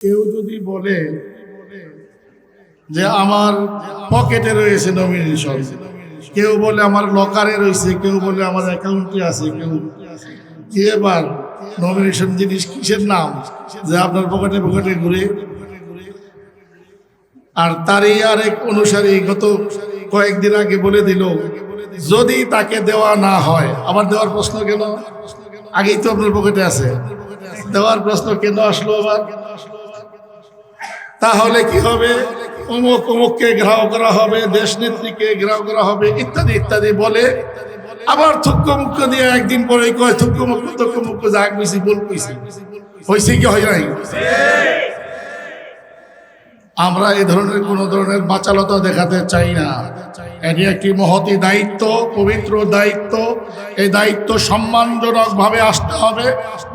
কেউ যদি বলে যে আমার পকেটে রয়েছে নমিনেশন কেউ বলে আমার লকারে রয়েছে, কেউ বলে আমার অ্যাকাউন্টে আছে, কেউ কি এবার নমিনেশন জিনিস কিসের নাম? যে আপনার পকেটে পকেটে ঘুরে। আর তারই আরেক অনুসারী গত কয়েকদিন আগে বলে দিল, যদি তাকে দেওয়া না হয়, আবার দেওয়ার প্রশ্ন কেন? আগেই তো আপনার পকেটে আছে। দেওয়ার প্রশ্ন কেন আসলো আবার? তাহলে কি হবে? অমুক অমুককে ঘেরাও করা হবে দেশ নেত্রীকে ঘেরাও করা হবে, ইত্যাদি ইত্যাদি বলে আবার থুক্ক মুক্ক দিয়ে একদিন পরে কয় থুক্ক মুক্ক থুক্ক মুক্ক যা কইছি। বল হয়েছে কি, হয় নাই? আমরা এ ধরনের, কোন ধরনের বাচালতা দেখাতে চাই না। এটি একটি মহতি দায়িত্ব, পবিত্র দায়িত্ব। এই দায়িত্ব সম্মানজনক ভাবে আসতে হবে।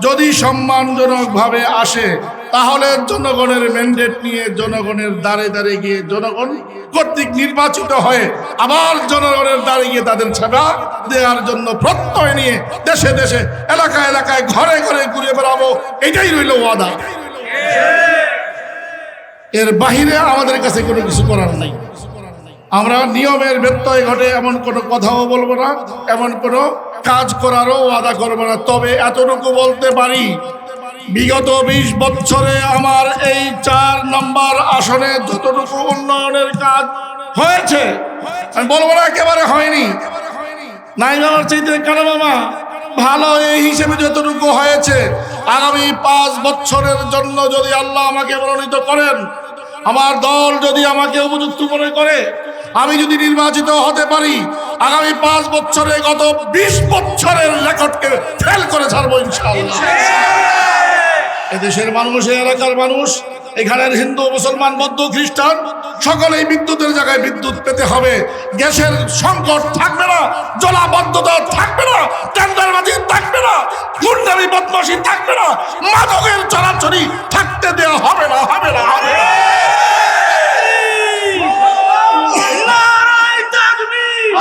যদি সম্মানজনক ভাবে আসে তাহলে জনগণের ম্যান্ডেট নিয়ে, জনগণের দ্বারে দ্বারে গিয়ে জনগণ কর্তৃক নির্বাচিত হয়ে আবার জনগণের দ্বারে গিয়ে তাদের সেবা দেওয়ার জন্য প্রত্যয় নিয়ে দেশে দেশে, এলাকায় এলাকায়, ঘরে ঘরে ঘুরে বেড়াবো। এটাই রইল ওয়াদা। এর বাহিরে আমাদের কাছে কোনো কিছু করার নাই। আমরা নিয়মের ব্যত্যয় ঘটে এমন কোনো কথাও বলব না, এমন কোনো কাজ করারও ওয়াদা করব না। তবে এতটুকু বলতে পারি বিগত বিশ বছরে আমার এই চার নম্বর আসনে যতটুকু উন্নয়নের কাজ হয়েছে, আমি বলব না একেবারে হয়নি। নাই মামার চাইতে কেন মামা, ভালো এই হিসেবে যতটুকু হয়েছে, আগামী পাঁচ বছরের জন্য যদি আল্লাহ আমাকে মনোনীত করেন, আমার দল যদি আমাকে উপযুক্ত মনে করে, আমি যদি নির্বাচিত হতে পারি, আগামী পাঁচ বছরে গত বিশ বছরের রেকর্ডকে ফেল করে ছাড়বো ইনশাআল্লাহ। এদেশের মানুষ এলাকার মানুষ, এখানের হিন্দু, মুসলমান, বৌদ্ধ, খ্রিস্টান, সকলেই বিদ্যুতের জায়গায় বিদ্যুৎ পেতে হবে। গ্যাসের সংকট থাকবে না, জলাবদ্ধতা থাকবে না টেন্ডারবাজি থাকবে না গুন্ডামি বদমাসি থাকবে না, মাদকের চলাচলি থাকতে দেওয়া হবে না হবে না। নারায় তাকবীর!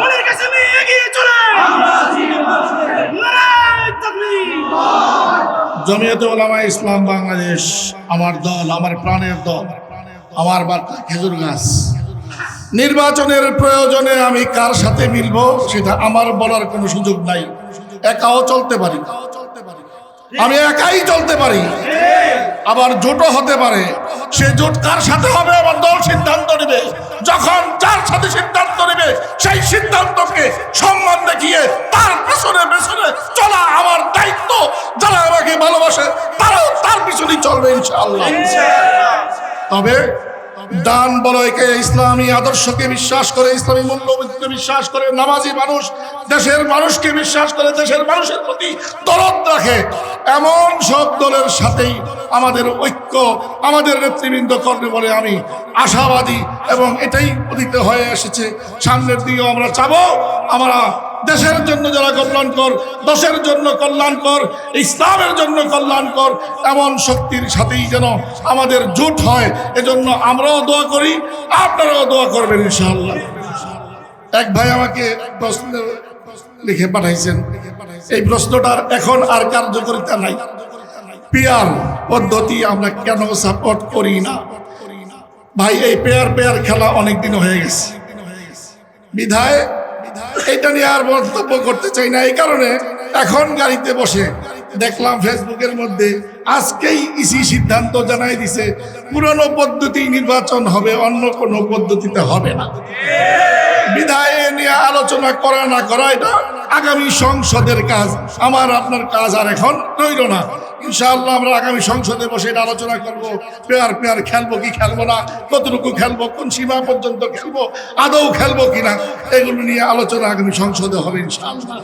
মনের কাছে নিয়ে এগিয়ে চলে! নারায় তাকবীর! জমিয়তে ওলামা ইসলাম বাংলাদেশ আমার দল, আমার প্রাণের দল, আমার বার্তা খেজুর গাছ। নির্বাচনের প্রয়োজনে আমি কার সাথে মিলব সেটা আমার বলার কোনো সুযোগ নাই। একাও চলতে পারি। আমি একাই চলতে পারি। আবার জোটও হতে পারে। সে জোট কার সাথে হবে আমার দল সিদ্ধান্ত নেবে। যখন যার সাথে সিদ্ধান্ত নেবে, সেই সিদ্ধান্তকে সম্মান দেখিয়ে ইনশাআল্লাহ। তবে দান বলয়কে ইসলামী আদর্শকে বিশ্বাস করে, ইসলামী মূল্যবোধকে বিশ্বাস করে, নামাজি মানুষ দেশের মানুষকে বিশ্বাস করে, দেশের মানুষের প্রতি দরদ রাখে। এমন সব দলের সাথেই আমাদের ঐক্য, আমাদের নেতৃবৃন্দ করবে বলে আমি আশাবাদী এবং এটাই অতীতে হয়ে এসেছে। সামনের দিকেও আমরা চাবো, আমরা দেশের জন্য যারা কল্যাণকর, দেশের জন্য কল্যাণ কল্যাণকর, ইসলামের জন্য কল্যাণকর, এমন শক্তির সাথেই যেন আমাদের জোট হয়, এজন্য আমরাও দোয়া করি, আপনারাও দোয়া করবেন ইনশাআল্লাহ। এক ভাই আমাকে প্রশ্ন লিখে পাঠাইছেন। এই প্রশ্নটার এখন আর কার্যকারিতা নাই। পেয়ার পদ্ধতি আমরা কেন সাপোর্ট করি না? ভাই, এই পেয়ার পেয়ার খেলা অনেক দিন হয়ে গেছে। বিধায় এটা নিয়ে আর মন্তব্য করতে চাই না, এই কারণে এখন গাড়িতে বসে দেখলাম ফেসবুকের মধ্যে আজকেই ইসি সিদ্ধান্ত জানাই দিছে, পুরনো পদ্ধতি নির্বাচন হবে, অন্য কোনো পদ্ধতিতে হবে না। বিধায় নিয়ে আলোচনা করা না করা এটা আগামী সংসদের কাজ আমার, আপনার কাজ আর এখন রইল না। ইনশাআল্লাহ আমরা আগামী সংসদে বসে এটা আলোচনা করব, পেয়ার পেয়ার খেলব কি খেলব না, কতটুকু খেলব, কোন সীমা পর্যন্ত খেলব, আদৌ খেলব কিনা, এগুলো নিয়ে আলোচনা আগামী সংসদে হবে ইনশাআল্লাহ।